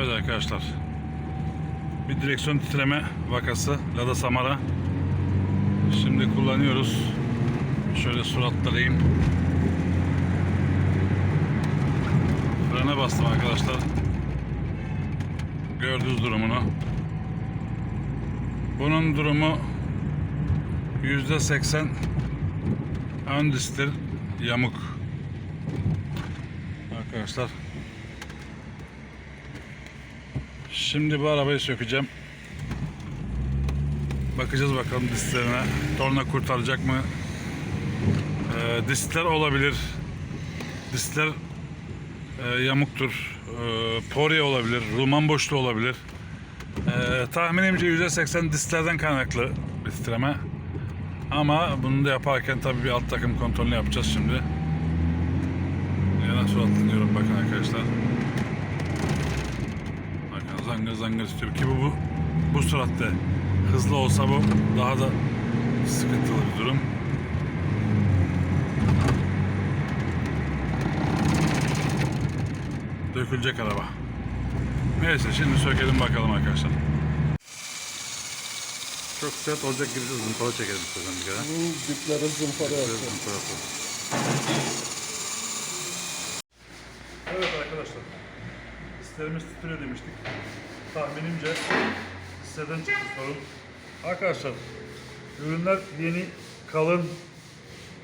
Evet arkadaşlar. Bir direksiyon titreme vakası Lada Samara. Şimdi kullanıyoruz. Şöyle suratlarayım. Frene bastım arkadaşlar. Gördüğünüz durumunu. Bunun durumu %80 ön disktir yamuk. Arkadaşlar Şimdi bu arabayı sökeceğim. Bakacağız bakalım disklerine. Torna kurtaracak mı? Ee, diskler olabilir. Diskler e, yamuktur. Ee, porya olabilir. Rulman boşluğu olabilir. Ee, tahminimce %80 disklerden kaynaklı bir titreme. Ama bunu da yaparken tabii bir alt takım kontrolünü yapacağız şimdi. Yana suratlanıyorum bakın arkadaşlar. Zangır zangır tutuyor ki bu, bu bu süratte hızlı olsa bu daha da sıkıntılı bir durum. Dökülecek araba. Neyse şimdi sökelim bakalım arkadaşlar. Çok sert olacak gibi zımpara çekelim istedim bir kere. Bu dipleri zımpara yapıyor. Zımpara yapalım. Evet arkadaşlar. Hislerimiz titriyor demiştik. Tahminimce hislerden çıktı sorun. Arkadaşlar ürünler yeni, kalın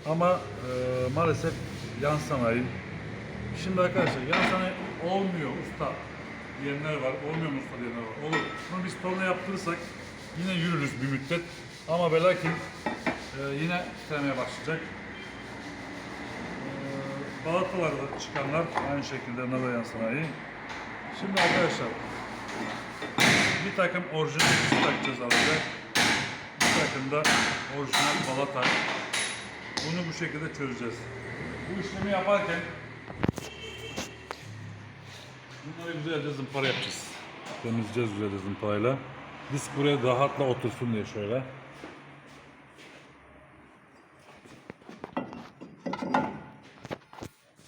ama e, maalesef yan sanayi. Şimdi arkadaşlar yan sanayi olmuyor usta diyenler var. Olmuyor mu usta diyenler var. Olur. Bunu biz torna yaptırırsak yine yürürüz bir müddet. Ama ve e, yine titremeye başlayacak. Ee, Balatalarda çıkanlar aynı şekilde onlar da yan sanayi. Şimdi arkadaşlar bir takım orijinal disk takacağız arada. Bir takım da orijinal balata. Bunu bu şekilde çözeceğiz. Bu işlemi yaparken bunları güzelce zımpara yapacağız. Temizleyeceğiz güzelce zımparayla. Disk buraya rahatla otursun diye şöyle.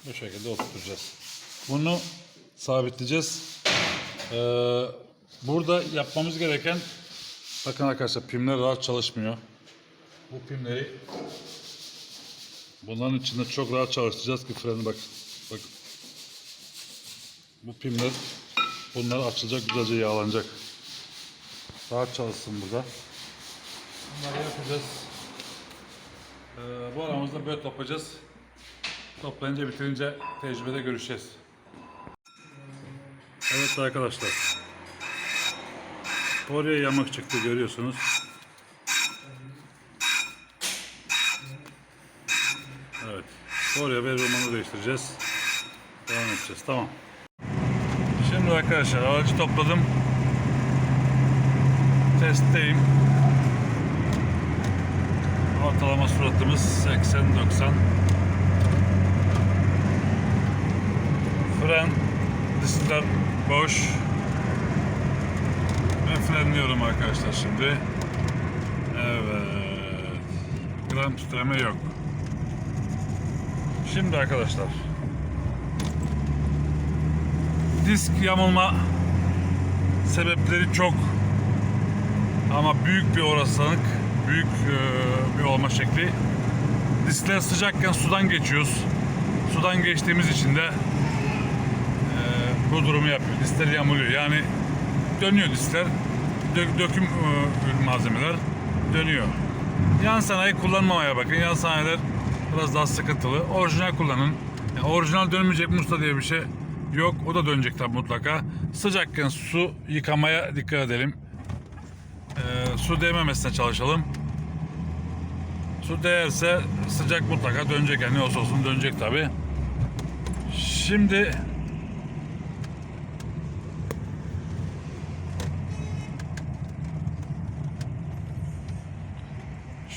Bu şekilde oturtacağız. Bunu sabitleyeceğiz. Ee, burada yapmamız gereken bakın arkadaşlar pimler rahat çalışmıyor. Bu pimleri bunların içinde çok rahat çalıştıracağız ki freni bak. Bak. Bu pimler bunlar açılacak güzelce yağlanacak. Rahat çalışsın burada. Bunları yapacağız. Ee, bu aramızda böyle toplayacağız. Toplayınca bitirince tecrübede görüşeceğiz. Evet arkadaşlar. Oraya yamak çıktı görüyorsunuz. Evet. Oraya ve romanı değiştireceğiz. Devam edeceğiz. Tamam. Şimdi arkadaşlar aracı topladım. Testteyim. Ortalama suratımız 80-90. Fren, diskler boş. Ve frenliyorum arkadaşlar şimdi. Evet. Gram titreme yok. Şimdi arkadaşlar. Disk yamulma sebepleri çok. Ama büyük bir olasılık, büyük e, bir olma şekli. Diskler sıcakken sudan geçiyoruz. Sudan geçtiğimiz için de bu durumu yapıyor. Diskler yamuluyor. Yani dönüyor diskler. Dö- döküm e, malzemeler dönüyor. Yan sanayi kullanmamaya bakın. Yan sanayiler biraz daha sıkıntılı. Orijinal kullanın. Yani orijinal dönmeyecek musta diye bir şey yok. O da dönecek tabi mutlaka. Sıcakken su yıkamaya dikkat edelim. Ee, su değmemesine çalışalım. Su değerse sıcak mutlaka dönecek. Yani ne olsun dönecek tabi. Şimdi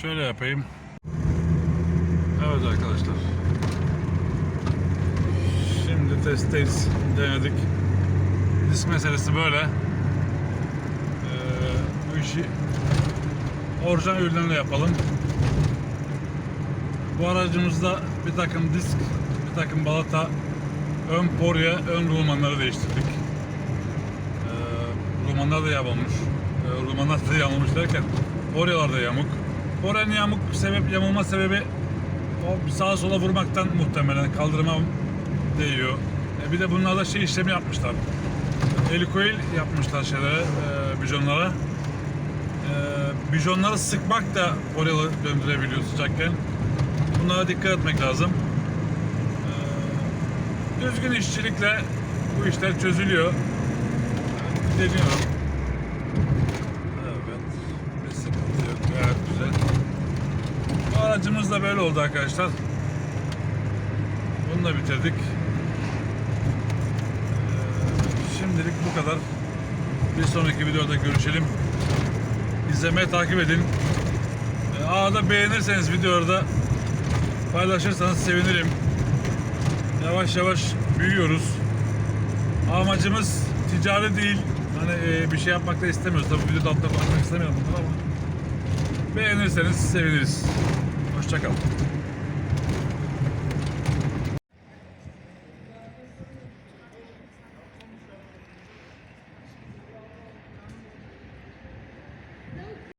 Şöyle yapayım. Evet arkadaşlar. Şimdi testteyiz. Denedik. Disk meselesi böyle. Ee, bu işi orijinal ürünlerle yapalım. Bu aracımızda bir takım disk, bir takım balata, ön porya, ön rulmanları değiştirdik. Ormanlar da yamulmuş. Ee, Ormanlar da yamulmuş derken oralarda yamuk. Oranın yamuk sebep yamulma sebebi o sağa sola vurmaktan muhtemelen kaldırıma değiyor. E, bir de bunlarda şey işlemi yapmışlar. Helikoil yapmışlar şeylere, e, bijonlara. E, bijonları sıkmak da oraya döndürebiliyor sıcakken. Bunlara dikkat etmek lazım. E, düzgün işçilikle bu işler çözülüyor. Deniyorum. Evet. Bir sıkıntı yok. Gayet güzel. Bu aracımız da böyle oldu arkadaşlar. Bunu da bitirdik. Ee, Şimdilik bu kadar. Bir sonraki videoda görüşelim. İzlemeye takip edin. Ee, Ağda beğenirseniz videoda paylaşırsanız sevinirim. Yavaş yavaş büyüyoruz. Amacımız ticari değil. Hani e, bir şey yapmak da istemiyoruz. Tabii videoda altta konuşmak istemiyorum ama beğenirseniz seviniriz. check out.